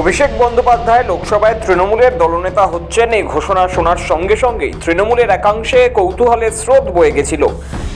অভিষেক বন্দ্যোপাধ্যায় লোকসভায় তৃণমূলের দলনেতা হচ্ছেন এই ঘোষণা শোনার সঙ্গে সঙ্গেই তৃণমূলের একাংশে কৌতূহলের স্রোত বয়ে গেছিল।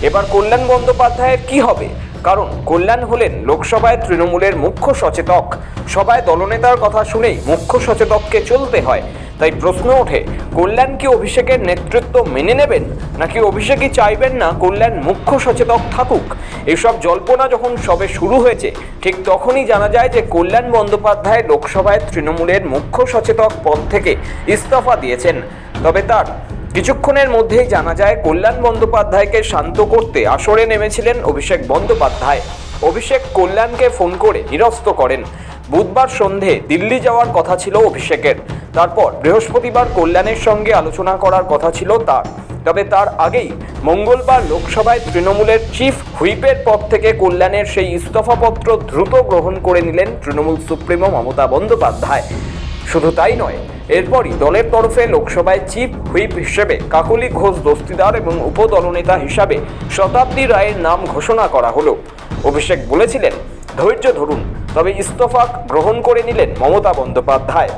এবার কল্যাণ বন্দ্যোপাধ্যায়ের কি হবে? কারণ কল্যাণ হলেন লোকসভায় তৃণমূলের মুখ্য সচেতক। সবাই দলনেতার কথা শুনেই মুখ্য সচেতককে চলতে হয়। তাই প্রশ্ন ওঠে, কল্যাণ কি অভিষেকের নেতৃত্ব মেনে নেবেন? নাকি অভিষেকই চাইবেন না কল্যাণ মুখ্য সচেতক থাকুক? এসব জল্পনা যখন সবে শুরু হয়েছে, ঠিক তখনই জানা যায় যে কল্যাণ বন্দ্যোপাধ্যায় লোকসভায় তৃণমূলের মুখ্য সচেতক পদ থেকে ইস্তফা দিয়েছেন। তবে তার কিছুক্ষণের মধ্যেই জানা যায়, কল্যাণ বন্দ্যোপাধ্যায়কে শান্ত করতে আসরে নেমেছিলেন অভিষেক বন্দ্যোপাধ্যায়। অভিষেক কল্যাণকে ফোন করে নিরস্ত করেন। বুধবার সন্ধে দিল্লি যাওয়ার কথা ছিল অভিষেকের। তারপর বৃহস্পতিবার কল্যাণের সঙ্গে আলোচনা করার কথা ছিল তার। তবে তার আগেই মঙ্গলবার লোকসভায় তৃণমূলের চিফ হুইপের পদ থেকে কল্যাণের সেই ইস্তফাপত্র দ্রুত গ্রহণ করে নিলেন তৃণমূল সুপ্রিমো মমতা বন্দ্যোপাধ্যায়। শুধু তাই নয়, এরপরই দলের তরফে লোকসভায় চিফ হুইপ হিসেবে কাকলি ঘোষ দস্তিদার এবং উপদলনেতা হিসাবে শতাব্দী রায়ের নাম ঘোষণা করা হলো। অভিষেক বলেছিলেন, ধৈর্য ধরুন, তবে ইস্তফা গ্রহণ করে নিলেন মমতা বন্দ্যোপাধ্যায়।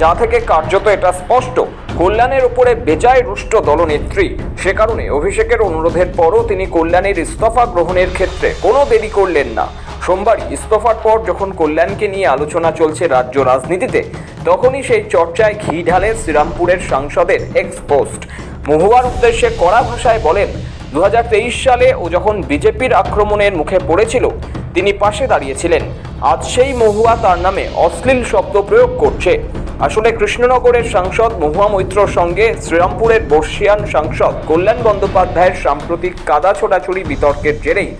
যা থেকে কার্যত এটা স্পষ্ট, কল্যাণের উপরে বেজায় রুষ্ট দলনেত্রী। সে কারণে অভিষেকের অনুরোধের পরও তিনি কল্যাণের ইস্তফা গ্রহণের ক্ষেত্রে কোনো দেরি করলেন না। সোমবার ইস্তফার পর যখন কল্যাণকে নিয়ে আলোচনা চলছে রাজ্য রাজনীতিতে, তখনই সেই চর্চায় ঘি ঢালে শ্রীরামপুরের সাংসদের এক্স পোস্ট মহুয়ার উদ্দেশ্যে কড়া ভাষায় বলেন দু হাজার তেইশ সালে ও যখন বিজেপির আক্রমণের মুখে পড়েছিল, তিনি পাশে দাঁড়িয়েছিলেন। আজ সেই মহুয়া তার নামে অশ্লীল শব্দ প্রয়োগ করছে। আসলে কৃষ্ণনগরের সাংসদ মহুয়া মৈত্রর সঙ্গে শ্রীরামপুরের বর্ষিয়ান সাংসদ কল্যাণ বন্দ্যোপাধ্যায়ের সাম্প্রতিক কাদা ছোড়াছুড়ি বিতর্কের জেরেই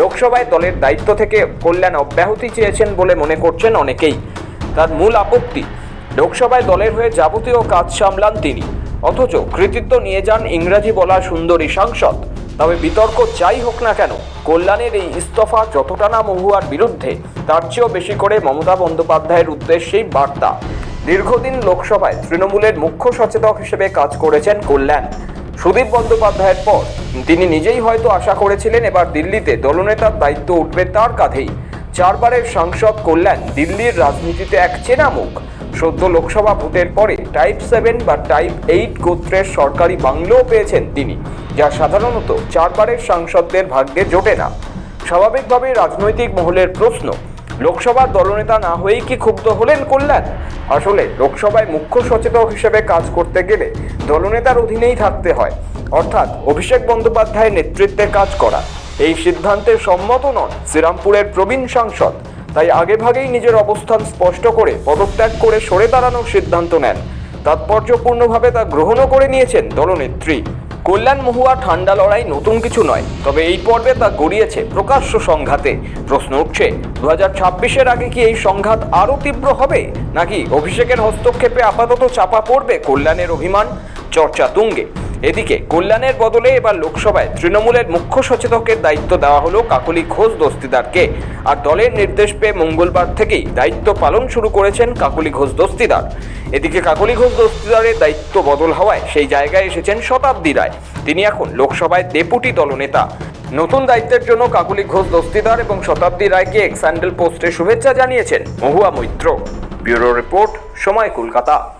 লোকসভায় দলের দায়িত্ব থেকে কল্যাণ অব্যাহতি চেয়েছেন বলে মনে করছেন অনেকেই। তার মূল আপত্তি, লোকসভায় দলের হয়ে যাবতীয় কাজ সামলান তিনি। অথচ কৃতিত্ব নিয়ে যান ইংরাজি বলা সুন্দরী সাংসদ। তবে বিতর্ক যাই হোক না কেন, কল্যাণের এই ইস্তফা যতটা না মহুয়ার বিরুদ্ধে, তার চেয়েও বেশি করে মমতা বন্দ্যোপাধ্যায়ের উদ্দেশ্যেই বার্তা। দীর্ঘদিন লোকসভায় তৃণমূলের মুখ্য সচেতক হিসেবে কাজ করেছেন কল্যাণ। সুদীপ বন্দ্যোপাধ্যায়ের পর তিনি নিজেই হয়তো আশা করেছিলেন এবার দিল্লিতে দলনেতার দায়িত্ব উঠবে তার কাঁধেই। চারবারের সাংসদ কল্যাণ দিল্লির রাজনীতিতে এক চেনা মুখ সদ্য লোকসভা ভোটের পরে টাইপ সেভেন বা টাইপ এইট গোত্রের সরকারি বাংলোও পেয়েছেন তিনি, যা সাধারণত চারবারের সাংসদদের ভাগ্যে জোটে না। স্বাভাবিকভাবেই রাজনৈতিক মহলের প্রশ্ন লোকসভার দলনেতা না হয়েই কি ক্ষুব্ধ হলেন কল্যাণ? আসলে লোকসভায় মুখ্য সচেতক হিসেবে কাজ করতে গেলে দলনেতার অধীনেই থাকতে হয়। অর্থাৎ অভিষেক বন্দ্যোপাধ্যায়ের নেতৃত্বে কাজ করা। এই সিদ্ধান্তে সম্মত নন শ্রীরামপুরের প্রবীণ সাংসদ। তাই আগেভাগেই নিজের অবস্থান স্পষ্ট করে পদত্যাগ করে সরে দাঁড়ানোর সিদ্ধান্ত নেন। তাৎপর্যপূর্ণভাবে তা গ্রহণও করে নিয়েছেন দলনেত্রী। কল্যাণ মহুয়া ঠান্ডা লড়াই নতুন কিছু নয়, তবে এই পর্বে তা গড়িয়েছে প্রকাশ্য সংঘাতে। প্রশ্ন উঠছে দু হাজার ছাব্বিশের আগে কি এই সংঘাত আরও তীব্র হবে? নাকি অভিষেকের হস্তক্ষেপে আপাতত চাপা পড়বে কল্যাণের অভিমান? চর্চা তুঙ্গে। এদিকে কল্যাণের বদলে এবার লোকসভায় তৃণমূলের মুখ্য সচেতকের দায়িত্ব দেওয়া হলো কাকলি ঘোষ দস্তিদারকে। আর দলের নির্দেশ পেয়ে মঙ্গলবার থেকেই দায়িত্ব পালন শুরু করেছেন কাকলি ঘোষ দস্তিদার। এদিকে কাকলি ঘোষ দস্তিদারের দায়িত্ব বদল হওয়ায় সেই জায়গায় এসেছেন শতাব্দী রায়। তিনি এখন লোকসভায় ডেপুটি দলনেতা। নতুন দায়িত্বের জন্য কাকলি ঘোষ দস্তিদার এবং শতাব্দী রায়কে এক্স স্যান্ডেল পোস্টে শুভেচ্ছা জানিয়েছেন মহুয়া মৈত্র। ব্যুরো রিপোর্ট সময় কলকাতা।